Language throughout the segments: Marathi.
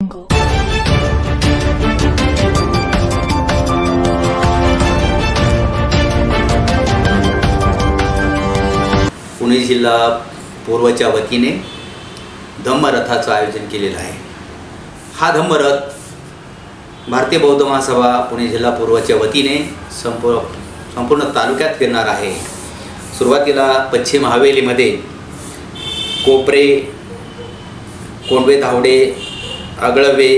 पुणे जिल्हा पूर्वच्या वतीने धम्मरथाचं आयोजन केलेलं आहे. हा धम्मरथ भारतीय बौद्ध महासभा पुणे जिल्हा पूर्वच्या वतीने संपू संपूर्ण तालुक्यात फिरणार आहे. सुरुवातीला पश्चिम हवेलीमध्ये कोपरे कोंडवे धावडे आगळवे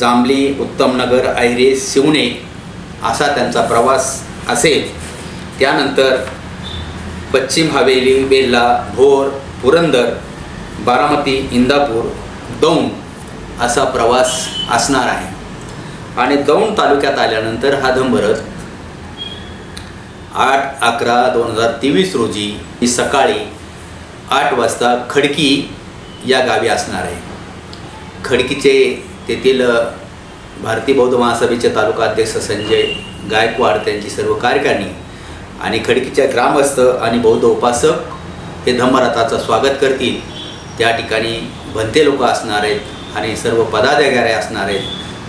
जांभली उत्तमनगर ऐरे शिवणे असा त्यांचा प्रवास असेल. त्यानंतर पश्चिम हवेली बेल्ला भोर पुरंदर बारामती इंदापूर दौंड असा प्रवास असणार आहे. आणि दौंड तालुक्यात आल्यानंतर हा धंबरथ आठ अकरा दोन हजार तेवीस रोजी ही सकाळी आठ वाजता खडकी या गावी असणार आहे. खडकीचे तेथील भारती भारतीय बौद्ध महासभेचे तालुका अध्यक्ष संजय गायकवाड त्यांची सर्व कार्यकारिणी आणि खडकीच्या ग्रामस्थ आणि बौद्ध उपासक हे धम्मरथाचं स्वागत करतील. त्या ठिकाणी भंते लोक असणार आहेत आणि सर्व पदाधिकारी असणार आहेत.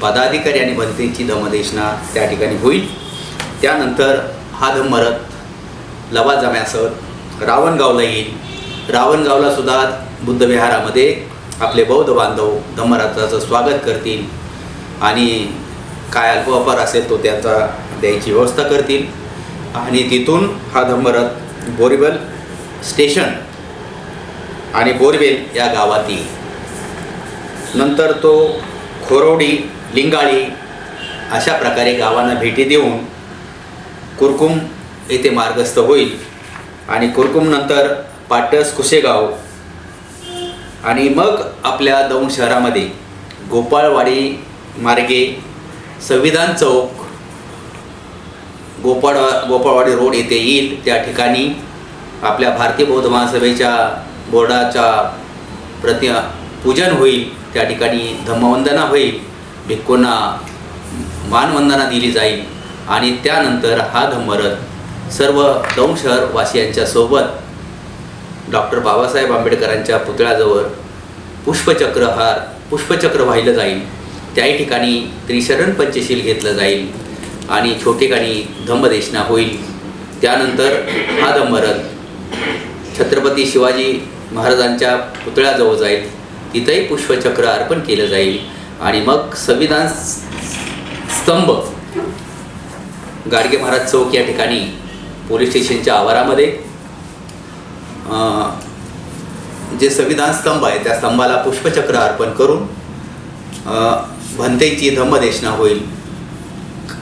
पदाधिकारी आणि भंतेची धम्मदेशना त्या ठिकाणी होईल. त्यानंतर हा धम्मरथ लवाजम्यासह रावणगावला येईल. रावणगावला सुद्धा बुद्धविहारामध्ये आपले बौद्ध बांधव धम्मरथाचं स्वागत करतील आणि काय अल्पव्यापार असेल तो त्याचा द्यायची व्यवस्था करतील. आणि तिथून हा धम्मरथ बोरीबल स्टेशन आणि बोरवेल या गावात येईल नंतर तो खोरोडी लिंगाळी अशा प्रकारे गावांना भेटी देऊन कुरकुम येथे मार्गस्थ होईल. आणि कुरकुमनंतर पाटस कुशेगाव आणि मग आपल्या दौंड शहरामध्ये गोपाळवाडी मार्गे संविधान चौक गोपाळ गोपाळवाडी रोड येथे येईल. त्या ठिकाणी आपल्या भारतीय बौद्ध महासभेच्या बोर्डाच्या प्रति पूजन होईल. त्या ठिकाणी धम्मवंदना होईल. भिक्खूंना मानवंदना दिली जाईल. आणि त्यानंतर हा धम्मरथ सर्व दौंड शहरवासियांच्या सोबत डॉक्टर बाबासाहेब आंबेडकरांच्या पुतळ्याजवळ पुष्पचक्र हार पुष्पचक्र वाहिलं जाईल. त्याही ठिकाणी त्रिशरण पंचशील घेतलं जाईल आणि छोटेखानी धम्मदेशना होईल. त्यानंतर हा धम्मरथ छत्रपती शिवाजी महाराजांच्या पुतळ्याजवळ जाईल. तिथंही पुष्पचक्र अर्पण केलं जाईल. आणि मग संविधान स्तंभ गाडगे महाराज चौक या ठिकाणी पोलीस स्टेशनच्या आवारामध्ये जे संविधान स्तंभ आहे त्या स्तंभाला पुष्पचक्र अर्पण करून भंतेची धम्मदेशना होईल.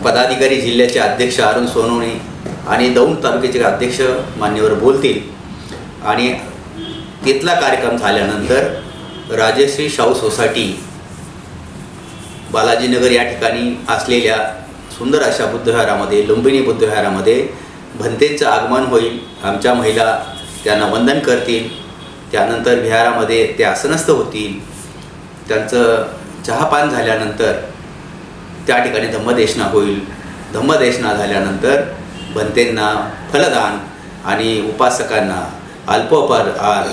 पदाधिकारी जिल्ह्याचे अध्यक्ष अरुण सोनवणे आणि दौंड तालुक्याचे अध्यक्ष मान्यवर बोलतील. आणि तिथला कार्यक्रम झाल्यानंतर राजश्री शाहू सोसायटी बालाजीनगर या ठिकाणी असलेल्या सुंदर अशा बुद्धविहारामध्ये लुंबिनी बुद्धविहारामध्ये भंतेचं आगमन होईल. आमच्या महिला त्यांना वंदन करतील त्यानंतर विहारामध्ये ते आसनस्थ होतील. त्यांचं चहापान झाल्यानंतर त्या ठिकाणी धम्मदेशना होईल. धम्मदेशना झाल्यानंतर भंतेंना फलदान आणि उपासकांना अल्पोपार आर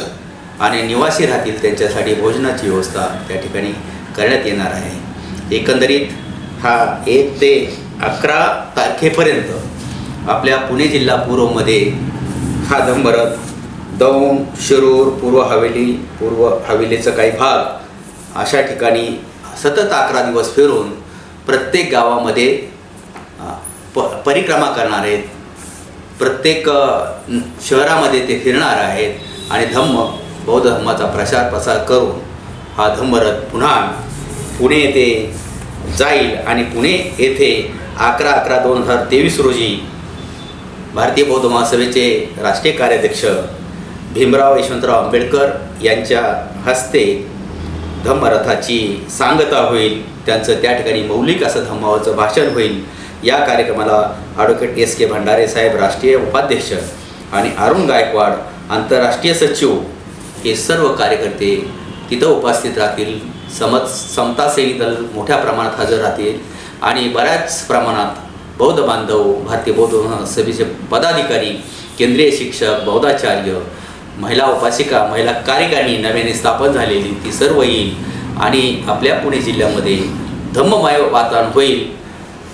आणि निवासी राहतील त्यांच्यासाठी भोजनाची व्यवस्था त्या ठिकाणी करण्यात येणार आहे. एकंदरीत हा एक ते अकरा तारखेपर्यंत आपल्या पुणे जिल्हा पूर्वमध्ये हा धम्मरथ दौंड शिरूर पूर्व हवेली पूर्व हवेलीचा काही भाग अशा ठिकाणी सतत अकरा दिवस फिरून प्रत्येक गावामध्ये प परिक्रमा करणार आहेत. प्रत्येक शहरामध्ये ते फिरणार आहेत आणि धम्म बौद्ध धम्माचा प्रसार प्रसार करून हा धम्मरथ पुन्हा पुणे येथे जाईल आणि पुणे येथे अकरा अकरा दोन हजार तेवीस रोजी भारतीय बौद्ध महासभेचे राष्ट्रीय कार्याध्यक्ष भीमराव यशवंतराव आंबेडकर यांच्या हस्ते धम्मरथाची सांगता होईल. त्यांचं त्या ठिकाणी मौलिक असं धम्मावाचं भाषण होईल. या कार्यक्रमाला ॲडव्होकेट एस के भंडारे साहेब राष्ट्रीय उपाध्यक्ष आणि अरुण गायकवाड आंतरराष्ट्रीय सचिव हे सर्व कार्यकर्ते तिथं उपस्थित राहतील. समज समतासेवी दल मोठ्या प्रमाणात हजर राहतील. आणि बऱ्याच प्रमाणात बौद्ध बांधव भारतीय बौद्ध सभेचे पदाधिकारी केंद्रीय शिक्षक बौद्धाचार्य महिला उपासिका महिला कार्यकारिणी नव्याने स्थापन झालेली ती सर्व येईल आणि आपल्या पुणे जिल्ह्यामध्ये धम्ममय वातावरण होईल.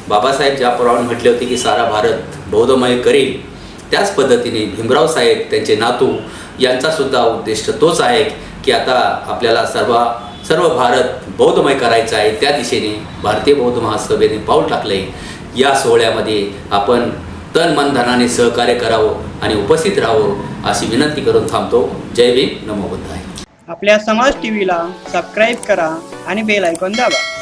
बाबासाहेब ज्याप्रमाणे म्हटले होते की सारा भारत बौद्धमय करेल. त्याच पद्धतीने भीमराव साहेब त्यांचे नातू यांचासुद्धा उद्देश उद्दिष्ट तोच आहे की आता आपल्याला सर्व सर्व भारत बौद्धमय करायचा आहे. त्या दिशेने भारतीय बौद्ध महासभेने पाऊल टाकले या सोहळ्यामध्ये आपण तन मन धनाने सहकार्य करावं आणि उपस्थित राहावं अशी विनंती करून थांबतो. जय भीम. नमो बुद्धाय. आपल्या समाज टीव्हीला सबस्क्राईब करा आणि बेल आयकॉन दाबा.